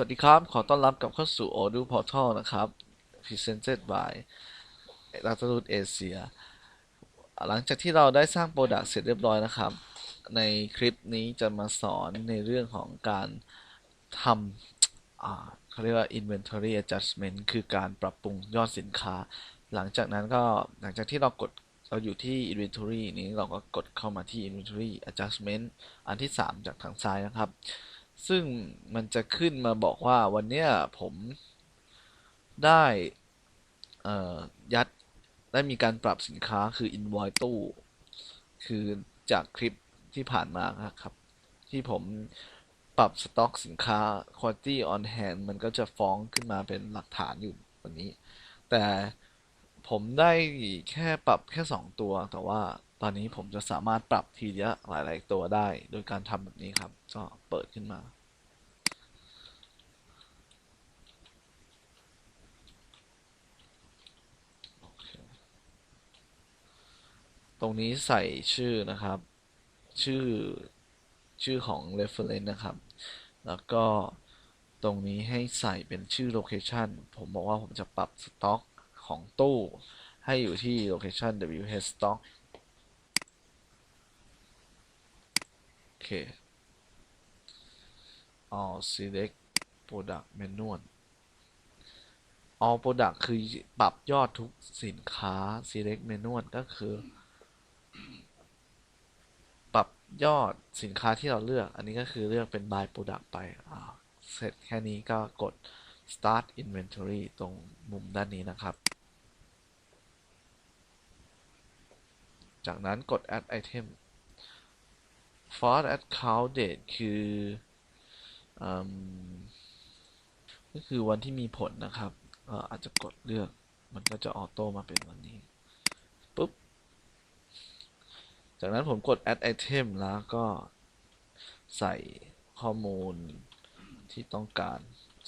วัสดีครับ ขอต้อนรับกลับเข้าสู่ Odoo Portal นะครับ Presented by รัตรุดเอเชียหลังจากที่เราได้สร้างโปรดักต์เสร็จเรียบร้อยนะครับ ในคลิปนี้จะมาสอนในเรื่องของการทำเขาเรียกว่า inventory adjustment คือการปรับปรุงยอดสินค้า หลังจากนั้นก็หลังจากที่เรากดเราอยู่ที่ inventory นี้เราก็กดเข้ามาที่ inventory adjustment อันที่ 3 จากทางซ้ายนะครับ ซึ่งมันจะขึ้นมาบอกว่าวันนี้ผมได้ยัดได้มีการปรับสินค้าคือ invoice ตู้ คือจากคลิปที่ผ่านมาครับ ที่ผมปรับสต็อกสินค้า quality on hand มันก็จะฟ้องขึ้นมาเป็นหลักฐานอยู่วันนี้ แต่ผมได้แค่ปรับแค่ 2 ตัว แต่ว่าตอนนี้ผมจะสามารถปรับทีเดียวหลาย ๆ ตัวได้ โดยการทำแบบนี้ครับ ก็เปิดขึ้นมา ตรงนี้ใส่ชื่อนะครับ ชื่อชื่อของ reference นะครับ แล้วก็ตรงนี้ให้ใส่เป็นชื่อ location ผมบอกว่าผมจะปรับสต็อกของตู้ ให้อยู่ที่ location wh stock โอเค all select product manual all product คือปรับยอดทุกสินค้า select manual ก็คือ ยอดสินค้าที่เราเลือก อันนี้ก็คือเลือกเป็น by product ไปเสร็จแค่นี้ก็กด start inventory ตรงมุมด้านนี้นะครับ จากนั้นกด add item first add count date คืออก็คือวันที่มีผลนะครับอาจจะกดเลือกมันก็จะออโต้มาเป็นวันนี้ จากนั้นผมกด add item แล้วก็ใส่ข้อมูลที่ต้องการ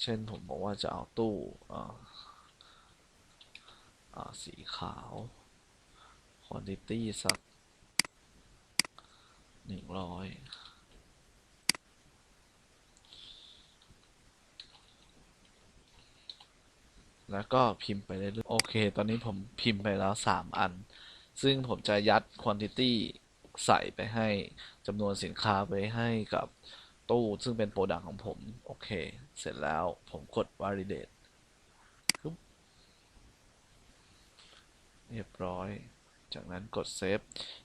เช่นผมบอกว่าจะเอาตู้สีขาว quantity สักหนึ่งร้อยแล้วก็พิมพ์ไปเรื่อยๆโอเค ตอนนี้ผมพิมพ์ไปแล้ว 3 อัน ซึ่งผมจะยัด quantity ใส่ไปให้จำนวนสินค้าไปให้กับตู้ซึ่งเป็นโปรดักต์ของผม โอเค เสร็จแล้วผมกด validate เรียบร้อย จากนั้นกด save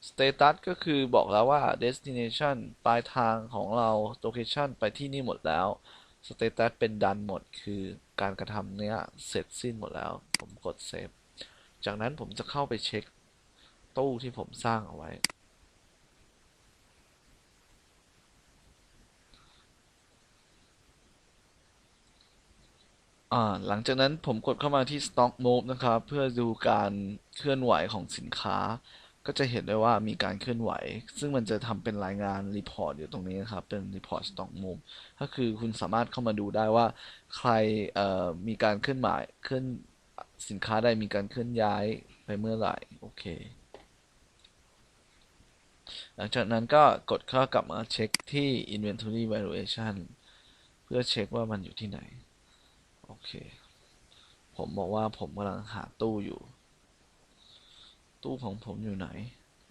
status ก็คือบอกแล้วว่า destination ปลายทางของเรา location ไปที่นี่หมดแล้ว status เป็นดันหมด คือการกระทำเนี้ยเสร็จสิ้นหมดแล้ว ผมกด save จากนั้นผมจะเข้าไปเช็คตู้ที่ผมสร้างเอาไว้ หลังจากนั้นผมกดเข้ามาที่ Stock Move นะครับ เพื่อดูการเคลื่อนไหวของสินค้า ก็จะเห็นได้ว่ามีการเคลื่อนไหว ซึ่งมันจะทำเป็นรายงานรีพอร์ตอยู่ตรงนี้นะครับ เป็น Report Stock Move ก็คือคุณสามารถเข้ามาดูได้ว่าใครมีการเคลื่อนไหวเคลื่อนสินค้าใดมีการเคลื่อนย้ายไปเมื่อไหร่ โอเค หลังจากนั้นก็กดเข้ากลับมาเช็คที่ Inventory Valuation เพื่อเช็คว่ามันอยู่ที่ไหน โอเค ผมบอกว่าผมกำลังหาตู้อยู่ ตู้ของผมอยู่ไหน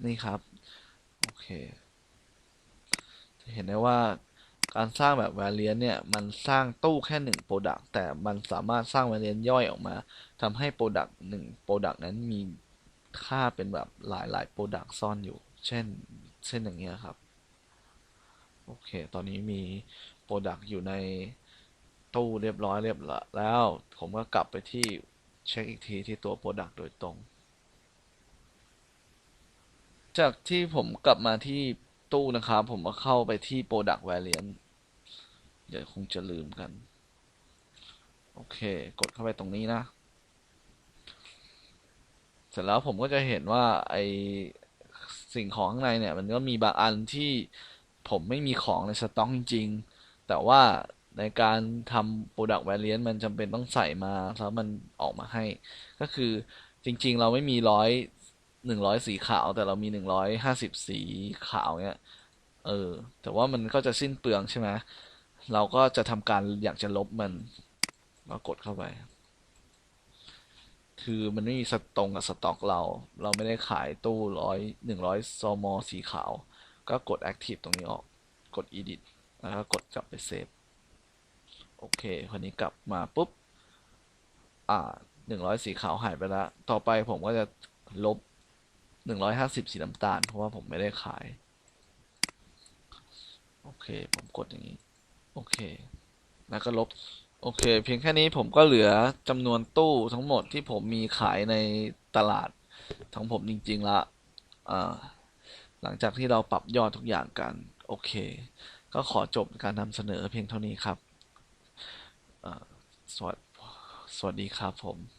นี่ครับ โอเค จะเห็นได้ว่าการสร้างแบบ variant เนี่ย มันสร้างตู้แค่หนึ่ง product แต่มันสามารถสร้าง variant ย่อยออกมาทำให้ product หนึ่ง product นั้นมีค่าเป็นแบบหลายๆ product ซ่อนอยู่ เช่น เช่นอย่างเงี้ยครับ โอเค ตอนนี้มี product อยู่ใน ตู้เรียบร้อยเรียบร้อยแล้ว ผมก็กลับไปที่เช็คอีกทีที่ตัว Product โดยตรง จากที่ผมกลับมาที่ตู้นะครับ ผมก็เข้าไปที่ Product Variant เดี๋ยวคงจะลืมกัน โอเค กดเข้าไปตรงนี้นะ เสร็จแล้วผมก็จะเห็นว่าไอสิ่งของข้างในเนี่ย มันก็มีบางอันที่ผมไม่มีของในสต็อกจริง ๆ แต่ว่า ในการทำ product variant มันจำเป็นต้องใส่มาแล้วมันออกมาให้ ก็คือจริงๆ เราไม่มีร้อยหนึ่งร้อยสีขาว แต่เรามีหนึ่งร้อยห้าสิบสีขาวเนี่ยเออ แต่ว่ามันก็จะสิ้นเปลืองใช่ไหมเราก็จะทำการอยากจะลบมันก็กดเข้าไป คือมันไม่มีสตรงกับสต็อกเรา เราไม่ได้ขายตู้ร้อยหนึ่งร้อยซมสีขาว ก็กด Active ตรงนี้ออก กด Edit แล้วก็กดกลับไปเซฟ โอเคคราวนี้กลับมาปุ๊บ อ่าหนึ่งร้อยสีขาวหายไปแล้ว ต่อไปผมก็จะลบหนึ่งร้อยห้าสิบสีน้ำตาล เพราะว่าผมไม่ได้ขาย โอเค ผมกดอย่างนี้ โอเค แล้วก็ลบ โอเค เพียงแค่นี้ผมก็เหลือจำนวนตู้ทั้งหมดที่ผมมีขายในตลาดของผมจริง ๆ ละอ่าหลังจากที่เราปรับยอดทุกอย่างกัน โอเค ก็ขอจบการนำเสนอเพียงเท่านี้ครับ สวัสสวัสดีครับผม